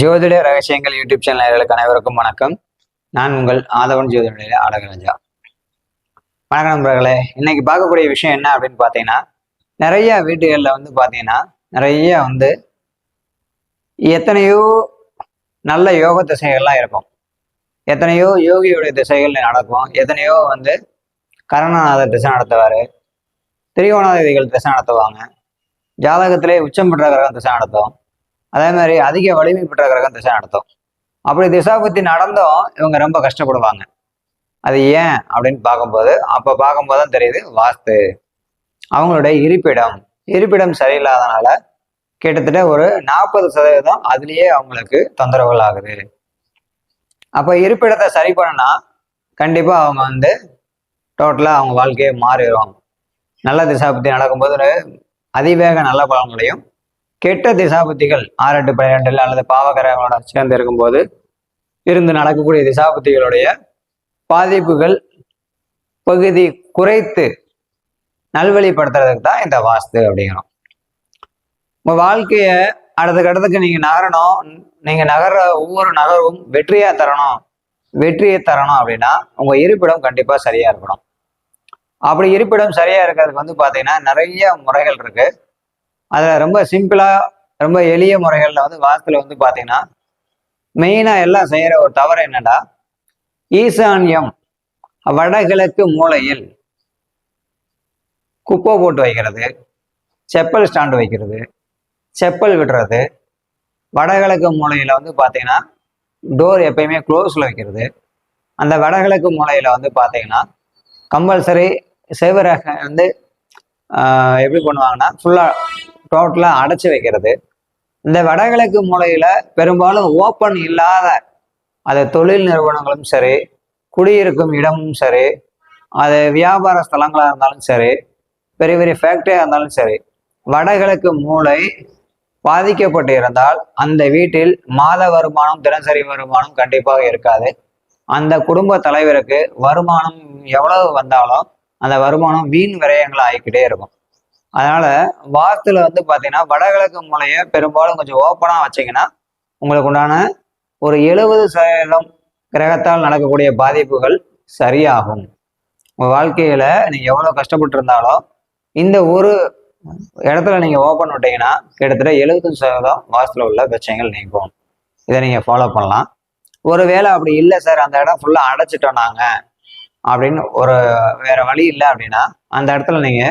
ஜோதிட ரகசியங்கள் YouTube channel அனைவருக்கும் வணக்கம். நான் உங்கள் ஆதவன் ஜோதிட ஆடகராஜா வணக்கம் நண்பர்களே. இன்னைக்கு பார்க்கக்கூடிய விஷயம் என்ன அப்படின்னு பார்த்தீங்கன்னா நிறைய வீடுகளில் வந்து பார்த்தீங்கன்னா நிறைய வந்து எத்தனையோ நல்ல யோக திசைகள்லாம் இருக்கும். எத்தனையோ யோகியுடைய திசைகள் நடக்கும். எத்தனையோ வந்து கரணநாதர் திசை நடத்துவார். திரிகோணாதிகள் திசை நடத்துவாங்க. ஜாதகத்திலே உச்சம் பெற்ற கிரகம் திசை நடத்தும். அதே மாதிரி அதிக வலிமை பெற்ற கிரகம் திசை நடத்தும். அப்படி திசாபுத்தி நடந்தும் இவங்க ரொம்ப கஷ்டப்படுவாங்க. அது ஏன் அப்படின்னு பார்க்கும்போது அப்போ பார்க்கும்போது தான் தெரியுது வாஸ்து. அவங்களுடைய இருப்பிடம். இருப்பிடம் சரியில்லாதனால கிட்டத்தட்ட ஒரு நாற்பது சதவீதம் அதுலேயே அவங்களுக்கு தொந்தரவுகள் ஆகுது. அப்போ இருப்பிடத்தை சரி பண்ணனா கண்டிப்பாக அவங்க வந்து டோட்டலாக அவங்க வாழ்க்கையை மாறிடும் நல்ல திசாபுத்தி நடக்கும்போது அதிவேக நல்ல பலன்களையும் கெட்ட திசாபுத்திகள் ஆறு எட்டு பன்னிரெண்டில் அல்லது பாவகரங்களோட சேர்ந்து இருக்கும்போது இருந்து நடக்கக்கூடிய திசாபுத்திகளுடைய பாதிப்புகள் பகுதி குறைத்து நல்வழிப்படுத்துறதுக்கு தான் இந்த வாஸ்து அப்படிங்கிறோம். உங்கள் வாழ்க்கையை அடுத்த கட்டத்துக்கு நீங்கள் நகரணும். நீங்கள் நகர்ற ஒவ்வொரு நகரும் வெற்றியாக தரணும். வெற்றியை தரணும் அப்படின்னா உங்கள் இருப்பிடம் கண்டிப்பாக சரியாக இருக்கணும். அப்படி இருப்பிடம் சரியாக இருக்கிறதுக்கு வந்து பார்த்தீங்கன்னா நிறைய முறைகள் இருக்குது அதில் ரொம்ப சிம்பிளாக ரொம்ப எளிய முறைகளில் வந்து வாஸ்துல வந்து பார்த்தீங்கன்னா மெயினாக எல்லாம் செய்கிற ஒரு தவறு என்னடா ஈசான்யம் வடகிழக்கு மூலையில் குப்பை போட்டு வைக்கிறது செப்பல் ஸ்டாண்டு வைக்கிறது செப்பல் விடுறது வடகிழக்கு மூலையில் வந்து பார்த்தீங்கன்னா டோர் எப்பயுமே க்ளோஸில் வைக்கிறது. அந்த வடகிழக்கு மூலையில் வந்து பார்த்தீங்கன்னா கம்பல்சரி செவரக வந்து எப்படி பண்ணுவாங்கன்னா ஃபுல்லாக டோட்டலாக அடைச்சி வைக்கிறது. இந்த வடகிழக்கு மூலையில் பெரும்பாலும் ஓப்பன் இல்லாத அது தொழில் நிறுவனங்களும் சரி குடியிருக்கும் இடமும் சரி அது வியாபார ஸ்தலங்களாக இருந்தாலும் சரி பெரிய பெரிய ஃபேக்டரியாக இருந்தாலும் சரி வடகிழக்கு மூளை பாதிக்கப்பட்டு இருந்தால் அந்த வீட்டில் மாத வருமானம் தினசரி வருமானம் கண்டிப்பாக இருக்காது. அந்த குடும்ப தலைவருக்கு வருமானம் எவ்வளவு வந்தாலும் அந்த வருமானம் வீண் விரயங்கள் ஆகிக்கிட்டே இருக்கும். அதனால வாஸ்துல வந்து பார்த்தீங்கன்னா வடகிழக்கு மூலையை பெரும்பாலும் கொஞ்சம் ஓப்பனாக வச்சீங்கன்னா உங்களுக்கு உண்டான ஒரு எழுபது சதவீதம் கிரகத்தால் நடக்கக்கூடிய பாதிப்புகள் சரியாகும். உங்கள் வாழ்க்கையில நீங்க எவ்வளோ கஷ்டப்பட்டு இருந்தாலும் இந்த ஒரு இடத்துல நீங்க ஓப்பன் விட்டீங்கன்னா கிட்டத்தட்ட எழுபத்தஞ்சு சதவீதம் வாஸ்துல உள்ள பிரச்சனைகள் நீங்கும். இதை நீங்க ஃபாலோ பண்ணலாம். ஒருவேளை அப்படி இல்லை சார் அந்த இடம் ஃபுல்லா அடைச்சிட்டோம் நாங்க அப்படின்னு ஒரு வேற வழி இல்லை அப்படின்னா அந்த இடத்துல நீங்க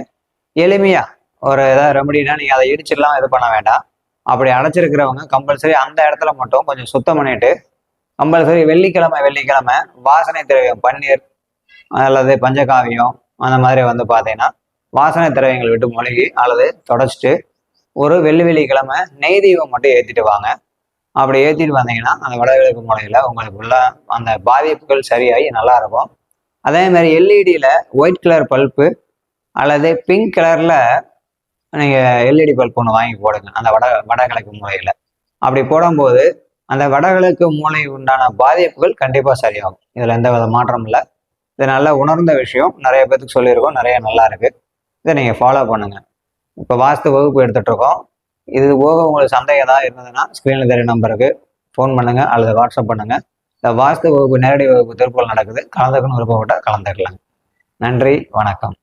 எளிமையா ஒரு ஏதாவது ரெமடினா நீங்க அதை இடிச்சிடலாம் இது பண்ண வேண்டாம். அப்படி அடைச்சிருக்கிறவங்க கம்பல்சரி அந்த இடத்துல மட்டும் கொஞ்சம் சுத்தம் பண்ணிட்டு கம்பல்சரி வெள்ளிக்கிழமை வெள்ளிக்கிழமை வாசனை திரவியம் பன்னீர் அல்லது பஞ்சகாவியம் அந்த மாதிரி வந்து பார்த்தீங்கன்னா வாசனை திரவியங்கள் விட்டு மொழிகி அல்லது தொடச்சிட்டு ஒரு வெள்ளி வெள்ளிக்கிழமை நெய் தீபம் மட்டும் ஏற்றிட்டு வாங்க. அப்படி ஏற்றிட்டு வந்தீங்கன்னா அந்த வடகிழக்கு மூலையில் உங்களுக்கு உள்ள அந்த பாதிப்புகள் சரியாகி நல்லா இருக்கும். அதே மாதிரி எல்இடியில் ஒயிட் கலர் பல்ப்பு அல்லது பிங்க் கலரில் நீங்கள் எல்இடி பல்ப் ஒன்று வாங்கி போடுங்க. அந்த வட வடகிழக்கு மூலையில். அப்படி போடும்போது அந்த வடகிழக்கு மூளை உண்டான பாதிப்புகள் கண்டிப்பாக சரியாகும். இதில் எந்த வித மாற்றமும் இல்லை. இது நல்லா உணர்ந்த விஷயம். நிறைய பேத்துக்கு சொல்லியிருக்கோம். நிறைய நல்லா இருக்கு. இதை நீங்கள் ஃபாலோ பண்ணுங்க. இப்போ வாஸ்து வகுப்பு எடுத்துகிட்டுருக்கோம் இது போக உங்களுக்கு சந்தேகம் ஏதாவது இருந்ததுன்னா ஸ்க்ரீனில் தெரிய நம்பருக்கு ஃபோன் பண்ணுங்கள் அல்லது வாட்ஸ்அப் பண்ணுங்கள் இந்த வாஸ்து வகுப்பு நேரடி வகுப்பு திருப்பூர் நடக்குது. கலந்துக்கணும் விருப்பப்பட்டால் கலந்துக்கலாம் நன்றி. வணக்கம்.